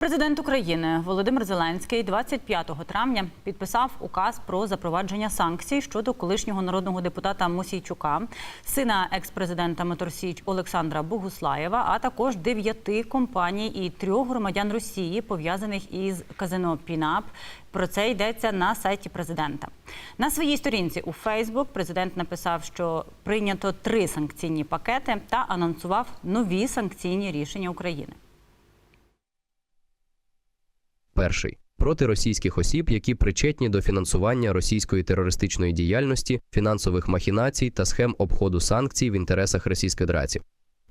Президент України Володимир Зеленський 25 травня підписав указ про запровадження санкцій щодо колишнього народного депутата Мосійчука, сина екс-президента Моторсіч Олександра Богуслаєва, а також дев'яти компаній і трьох громадян Росії, пов'язаних із казино Пінап. Про це йдеться на сайті президента. На своїй сторінці у Фейсбук президент написав, що прийнято три санкційні пакети та анонсував нові санкційні рішення України. Перший проти російських осіб, які причетні до фінансування російської терористичної діяльності, фінансових махінацій та схем обходу санкцій в інтересах Російської Федерації.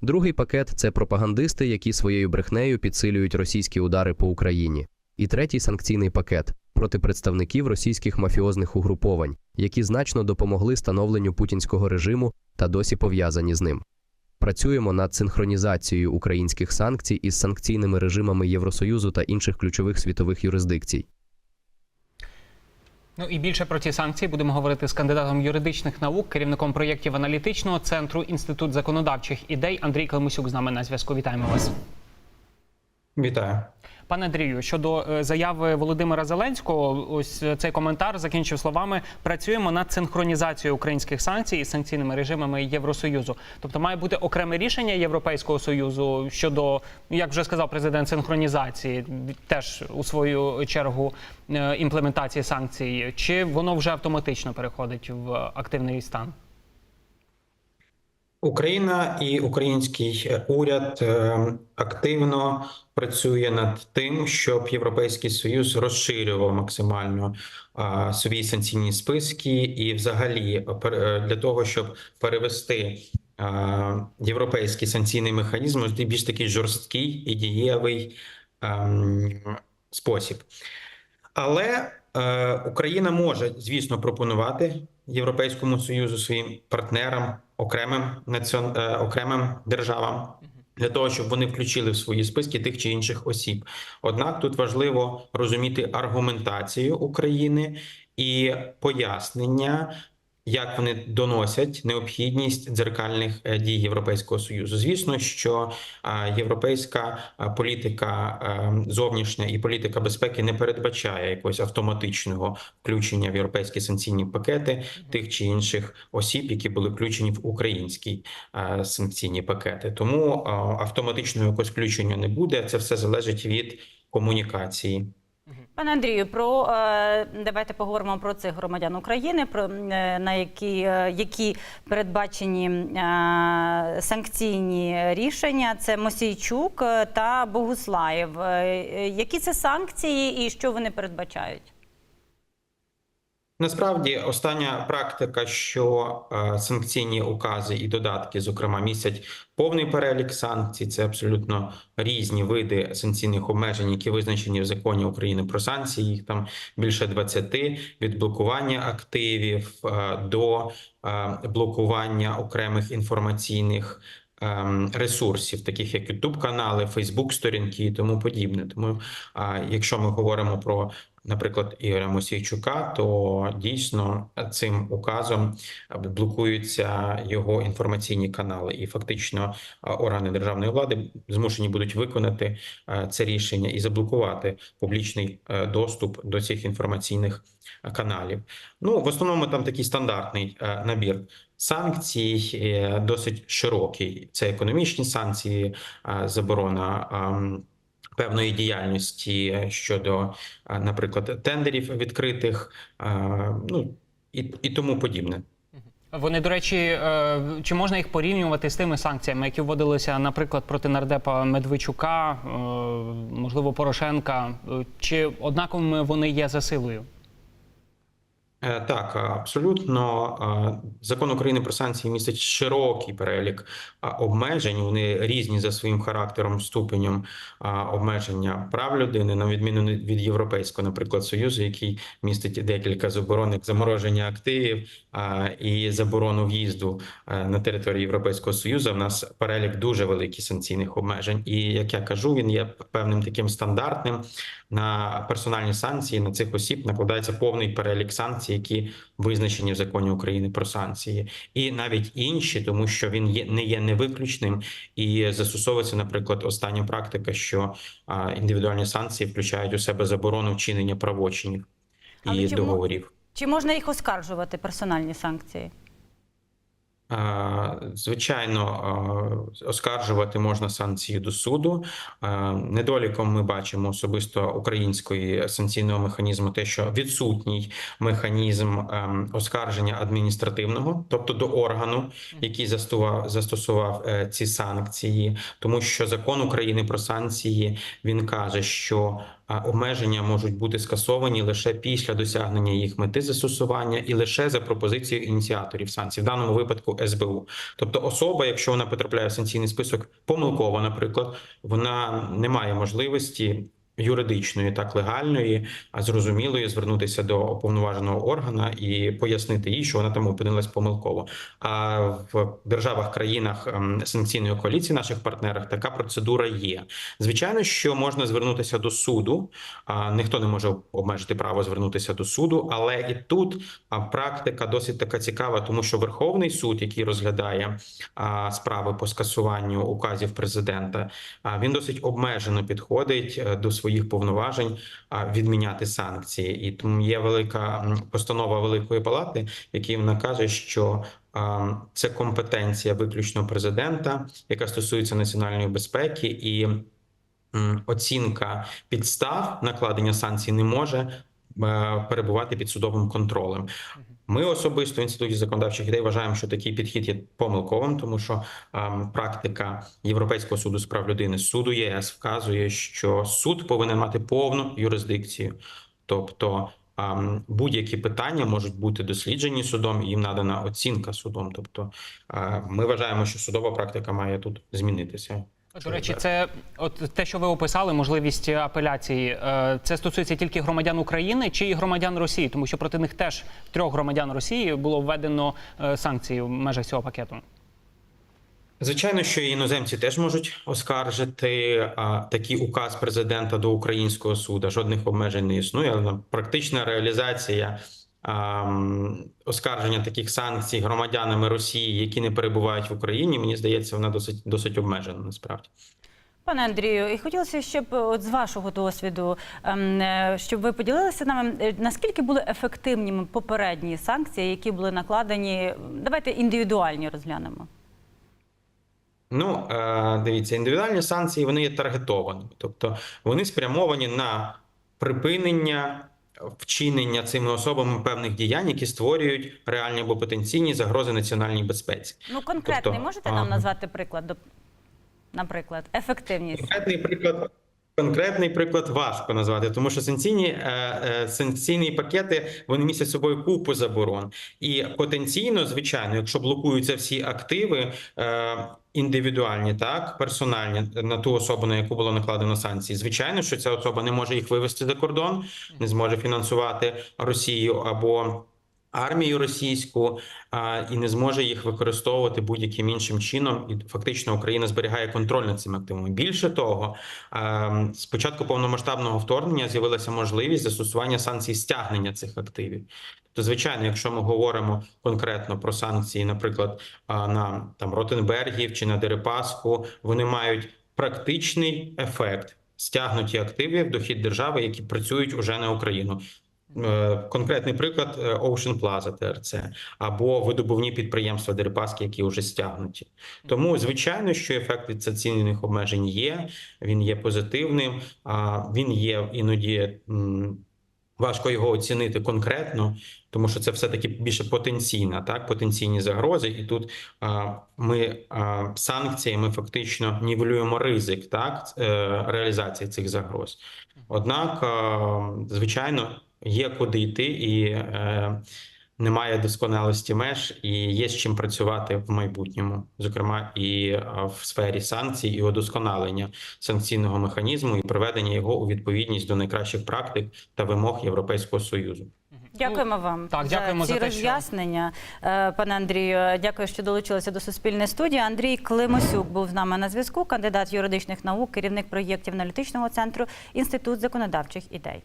Другий пакет це пропагандисти, які своєю брехнею підсилюють російські удари по Україні. І третій санкційний пакет проти представників російських мафіозних угруповань, які значно допомогли становленню путінського режиму та досі пов'язані з ним. Працюємо над синхронізацією українських санкцій із санкційними режимами Євросоюзу та інших ключових світових юрисдикцій. Ну і більше про ці санкції будемо говорити з кандидатом юридичних наук, керівником проєктів аналітичного центру Інститут законодавчих ідей Андрій Климусюк з нами на зв'язку. Вітаємо вас. Вітаю. Пане Андрію, щодо е, заяви Володимира Зеленського, ось е, цей коментар закінчив словами: працюємо над синхронізацією українських санкцій із санкційними режимами Євросоюзу. Тобто має бути окреме рішення Європейського союзу щодо, як вже сказав президент, синхронізації, теж у свою чергу е, імплементації санкцій, чи воно вже автоматично переходить в активний стан? Україна і український уряд е, активно працює над тим, щоб Європейський Союз розширював максимально е, свої санкційні списки, і, взагалі, е, для того, щоб перевести е, європейський санкційний механізм в більш такий жорсткий і дієвий ем, спосіб. Але е, Україна може, звісно, пропонувати Європейському Союзу своїм партнерам, окремим націон... е, окремим державам для того, щоб вони включили в свої списки тих чи інших осіб. Однак тут важливо розуміти аргументацію України і пояснення. Як вони доносять необхідність дзеркальних е, дій Європейського союзу? Звісно, що е, європейська е, політика зовнішня і політика безпеки не передбачає якогось автоматичного включення в європейські санкційні пакети тих чи інших осіб, які були включені в українські санкційні пакети. Тому автоматичного якогось включення не буде. Це все залежить від комунікації. Пане Андрію, про е, давайте поговоримо про цих громадян України, про е, на які, е, які передбачені санкційні рішення. Це Мосійчук та Богуслаєв. Які це санкції і що вони передбачають? Насправді, остання практика, що е, санкційні укази і додатки, зокрема, містять повний перелік санкцій. Це абсолютно різні види санкційних обмежень, які визначені в законі України про санкції. Їх там більше 20, від блокування активів е, до е, блокування окремих інформаційних. Ем, Ресурсів, таких як youtube канали, Facebook сторінки і тому подібне. Тому, якщо ми говоримо про наприклад, Ігоря Мосійчука, то дійсно цим указом блокуються його інформаційні канали, і фактично органи державної влади змушені будуть виконати це рішення і заблокувати публічний е, доступ до цих інформаційних е, каналів. Ну в основному там такий стандартний е, набір. Санкцій е, досить широкий. Це економічні санкції, е, заборона ем, певної діяльності щодо, наприклад, тендерів відкритих, ну і, і тому подібне. Вони, до речі, е, чи можна їх порівнювати з тими санкціями, які вводилися, наприклад, проти нардепа Медведчука, е, можливо, Порошенка? Е, Чи однаковими вони є за силою? Е, Так, абсолютно. А, Закон України про санкції містить широкий перелік обмежень. Вони різні за своїм характером, ступенем обмеження прав людини, на відміну від Європейського, наприклад, союзу, який містить декілька заборон, як замороження активів і заборону в'їзду на територію Європейського союзу. В нас перелік дуже великий санкційних обмежень. І як я кажу, він є певним таким стандартним. На персональні санкції на цих осіб накладається повний перелік санкцій санкції, які визначені в законі України про санкції, і навіть інші, тому що він є не є невиключним і застосовується, наприклад, остання практика, що а, індивідуальні санкції включають у себе заборону вчинення правочинів і договорів. Чи можна їх оскаржувати персональні санкції? А, Звичайно, оскаржувати можна санкції до суду. Недоліком ми бачимо особисто української санкційного механізму, те, що відсутній механізм ем, оскарження адміністративного, тобто до органу, який застував, застосував е, ці санкції, тому що закон України про санкції він каже, що а, обмеження можуть бути скасовані лише після досягнення їх мети застосування і лише за пропозицією ініціаторів санкцій, в даному випадку СБУ. Тобто, особа, якщо вона потрапляє в санкційний список помилково, наприклад, вона не має можливості. Юридичної, так легальної, а зрозумілої звернутися до уповноваженого органа і пояснити їй, що вона там опинилась помилково. А в державах, країнах ем, санкційної коаліції, наших партнерах, така процедура є. Звичайно, що можна звернутися до суду. Ніхто не може обмежити право звернутися до суду, але і тут практика досить така цікава, тому що Верховний суд, який розглядає справи по скасуванню указів президента, він досить обмежено підходить е, до своїх повноважень а, відміняти санкції. І тому є велика постанова Великої Палати, якій вона каже, що це компетенція виключно президента, яка стосується національної безпеки і. Оцінка підстав накладення санкцій не може е, перебувати під судовим контролем. Ми особисто в інституті законодавчих ідей вважаємо, що такий підхід є помилковим, тому що ем, практика Європейського суду з прав людини, суду ЄС вказує, що суд повинен мати повну юрисдикцію, тобто ем, будь-які питання можуть бути досліджені судом, і їм надана оцінка судом. Тобто е, ми вважаємо, що судова практика має тут змінитися. До речі, це от те, що ви описали, можливість апеляції. е, Це стосується тільки громадян України чи і громадян Росії, тому що проти них теж трьох громадян Росії було введено е, санкції в межах цього пакету. Звичайно, що і іноземці теж можуть оскаржити а, такий указ президента до українського суду. Жодних обмежень не існує. Але практична реалізація оскарження таких санкцій громадянами Росії, які не перебувають в Україні, мені здається, вона досить досить обмежена насправді. Пане Андрію, і хотілося, щоб от з вашого досвіду, ем, е, щоб ви поділилися нами, е, наскільки були ефективними попередні санкції, які були накладені. Давайте індивідуальні розглянемо. Ну, е, дивіться, індивідуальні санкції вони є таргетованими, тобто вони спрямовані на припинення вчинення цими особами певних діянь, які створюють реальні або потенційні загрози національній безпеці. Ну, конкретний Тобто, можете нам назвати приклад, наприклад, ефективність? Конкретний приклад. Конкретний приклад важко назвати, тому що санкційні е, е, санкційні пакети вони містять собою купу заборон, і потенційно, звичайно, якщо блокуються всі активи е, індивідуальні, так персональні на ту особу, на яку було накладено санкції, звичайно, що ця особа не може їх вивести за кордон, не зможе фінансувати Росію або армію російську а, і не зможе їх використовувати будь-яким іншим чином. І фактично Україна зберігає контроль над цими активами. Більше того, а, з повномасштабного вторгнення з'явилася можливість застосування санкцій стягнення цих активів. Тобто, звичайно, якщо ми говоримо конкретно про санкції, наприклад, на там Ротенбергів чи на Дерипаску, вони мають практичний ефект. Стягнуті активи в дохід держави, які працюють уже на Україну. Е, Конкретний приклад е, Ocean Plaza ТРЦ або видобувні підприємства Дерипаски, які вже стягнуті. Тому звичайно, що ефект від санкційних обмежень є. Він є позитивним, а він є іноді. Важко його оцінити конкретно, тому що це все таки більше потенційна, так потенційні загрози, і тут а, ми а, санкціями фактично нівелюємо ризик так е, реалізації цих загроз. Однак, звичайно, є куди йти, і е, немає досконалості меж, і є з чим працювати в майбутньому, зокрема і в сфері санкцій, і удосконалення санкційного механізму і приведення його у відповідність до найкращих практик та вимог Європейського союзу. Дякуємо вам так, дякуємо ці за те, роз'яснення, Е, пане Андрію. Дякую, що долучилися до суспільної студії. Андрій Климосюк був з нами на зв'язку. Кандидат юридичних наук, керівник проєктів аналітичного центру Інститут законодавчих ідей.